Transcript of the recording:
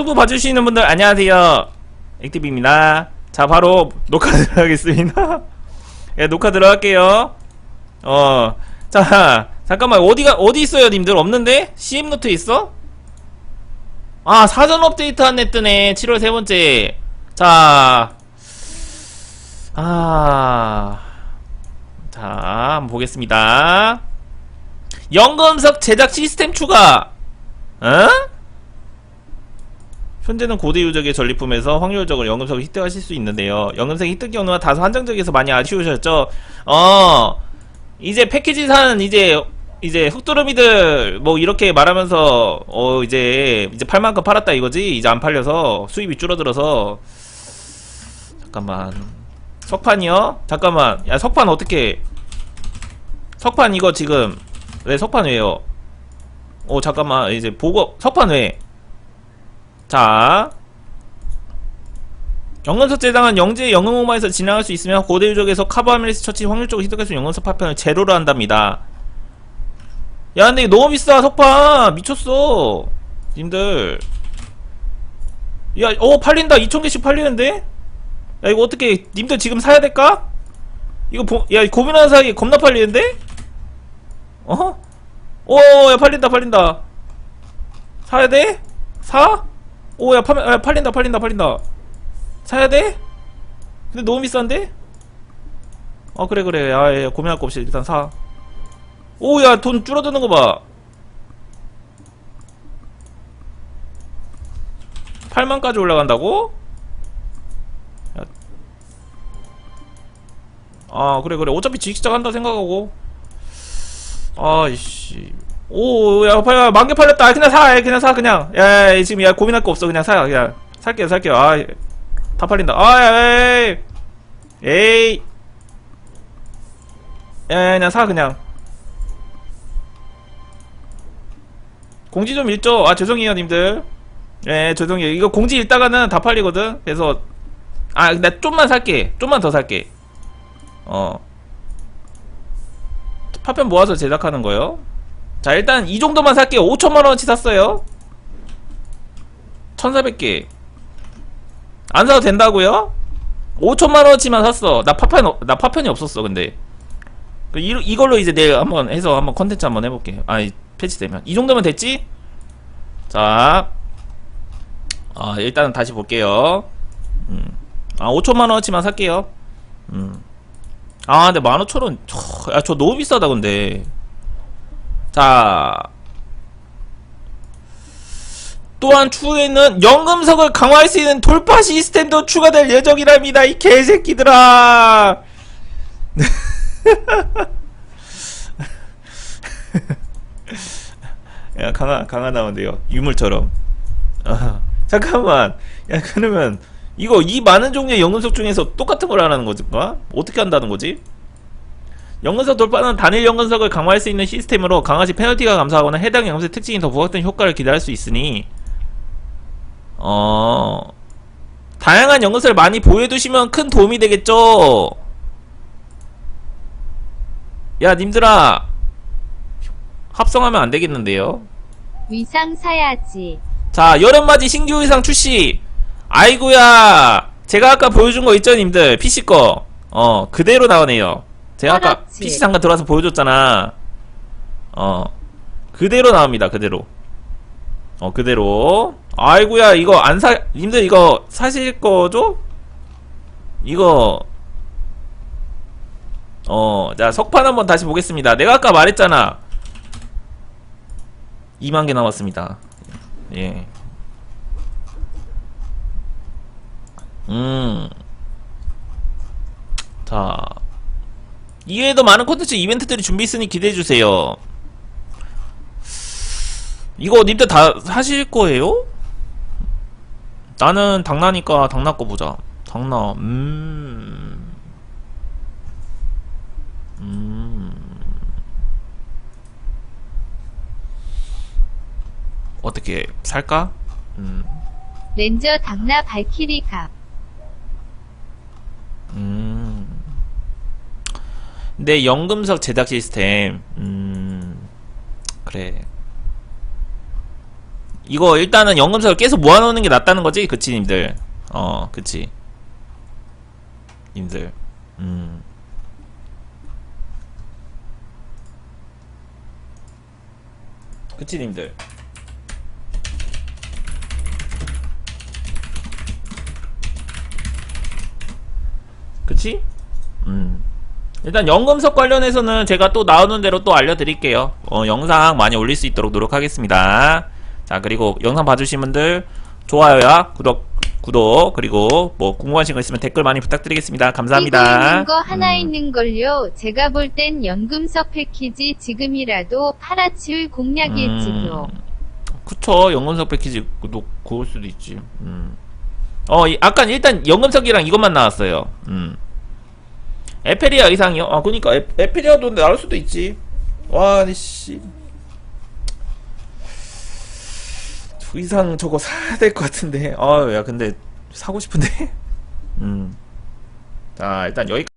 유튜브 봐주시는 분들 안녕하세요 액티브입니다 자 바로 녹화 들어가겠습니다 예 녹화 들어갈게요 어 자 잠깐만 어디가 어디 있어요 님들 없는데? CM노트 있어? 아 사전 업데이트 한애 뜨네 7월 세 번째 자 아... 자, 한번 보겠습니다. 연금석 제작 시스템 추가! 어? 현재는 고대 유적의 전리품에서 확률적으로 연금석을 획득하실 수 있는데요. 연금석 획득 경우가 다소 한정적이어서 많이 아쉬우셨죠? 어, 이제 패키지 산 이제 이제 흑도르미들 뭐 이렇게 말하면서 어 이제 이제 팔 만큼 팔았다 이거지 이제 안 팔려서 수입이 줄어들어서 잠깐만 석판이요? 잠깐만 야 석판 어떻게 석판 이거 지금 왜 석판 왜요? 어 잠깐만 이제 보고 석판 왜? 자 영건석 제당은 영재 영흥호마에서 진행할 수 있으며 고대 유적에서 카바멜리스 처치 확률적으로 획득할 수 영건석 파편을 제로로 한답니다 야 근데 너무 비싸 석판 미쳤어 님들 야어 팔린다 2천개씩 팔리는데? 야 이거 어떻게 님들 지금 사야 될까? 이거 보, 야 고민하는 사이에 겁나 팔리는데? 어? 오야 팔린다 팔린다 사야 돼? 사? 오야 팔, 야, 팔린다 팔린다 팔린다. 사야 돼? 근데 너무 비싼데? 어 그래 그래. 야, 야 고민할 거 없이 일단 사. 오야 돈 줄어드는 거봐. 8만까지 올라간다고? 아 그래 그래. 어차피 지식자 한다 생각하고. 아이씨 오 야 팔 만개 팔렸다. 아, 그냥 사 그냥 사 그냥. 야, 야 지금 야 고민할 거 없어. 그냥 사 그냥. 살게요 살게요. 아 다 팔린다. 아 에이. 에이. 야 그냥 사 그냥. 공지 좀 읽죠? 아 죄송해요 님들. 예 죄송해요. 이거 공지 읽다가는 다 팔리거든? 그래서 아 근데 좀만 살게. 좀만 더 살게. 어. 파편 모아서 제작하는 거요 자 일단 이 정도만 살게요 5천만원어치 샀어요. 1400개. 안 사도 된다고요? 5천만원어치만 샀어. 나 파편 어- 나 파편이 없었어 근데. 그 이, 이걸로 이제 내일 한번 해서 한번 컨텐츠 한번 해볼게. 아이 패치되면. 이 정도면 됐지? 자. 아, 일단은 다시 볼게요. 음. 아 5천만원어치만 살게요. 음. 아 근데 15,000원 야저 너무 비싸다 근데 자 또한 추후에는 연금석을 강화할 수 있는 돌파 시스템도 추가될 예정이랍니다 이 개새끼들아 야 강화 강화 나온대요 유물처럼 아, 잠깐만 야 그러면 이거 이 많은 종류의 연금석 중에서 똑같은 걸 하라는 거지 뭐? 어떻게 한다는 거지? 연금석 돌파는 단일 연금석을 강화할 수 있는 시스템으로 강화 시 페널티가 감소하거나 해당 연금석 특징이 더 부각된 효과를 기대할 수 있으니 어 다양한 연금석을 많이 보여두시면 큰 도움이 되겠죠? 야 님들아. 합성하면 안 되겠는데요? 위상 사야지. 자 여름맞이 신규 의상 출시. 아이고야. 제가 아까 보여준 거 있죠 님들? PC 거 어 그대로 나오네요 제가 아까. PC 잠깐 들어와서 보여줬잖아 어 그대로 나옵니다 그대로 어 그대로 아이고야 이거 안 사 님들 이거 사실 거죠? 이거 어 자 석판 한번 다시 보겠습니다 내가 아까 말했잖아 2만 개 남았습니다 예 음. 자. 이외에도 많은 콘텐츠 이벤트들이 준비 있으니 기대해 주세요. 이거 님들 다 사실 거예요? 나는 당나니까 당나 거 보자. 당나. 음. 음. 어떻게 살까? 음. 렌저 당나 발키리 갑. 근데 연금석 제작 시스템, 음, 그래. 이거 일단은 연금석을 계속 모아놓는 게 낫다는 거지? 그치 님들? 어 그치. 님들. 음. 그치 님들? 그치? 음. 일단 연금석 관련해서는 제가 또 나오는 대로 또 알려드릴게요. 어, 영상 많이 올릴 수 있도록 노력하겠습니다. 자, 그리고 영상 봐주신 분들 좋아요야, 구독, 구독, 그리고 뭐 궁금하신 거 있으면 댓글 많이 부탁드리겠습니다. 감사합니다. 있는 거 하나 음. 있는 걸요. 제가 볼 땐 연금석 패키지 지금이라도 팔아치울 공략일지도. 음, 그쵸 연금석 패키지 도 그럴 수도 있지 음. 어 이- 아까 일단 연금석이랑 이것만 나왔어요 음. 에페리아 이상이요? 아 그니까 에, 에페리아도 나올 수도 있지. 와 씨. 두 이상 저거 사야 될 것 같은데. 아야 근데 사고 싶은데? 음자 일단 여기까지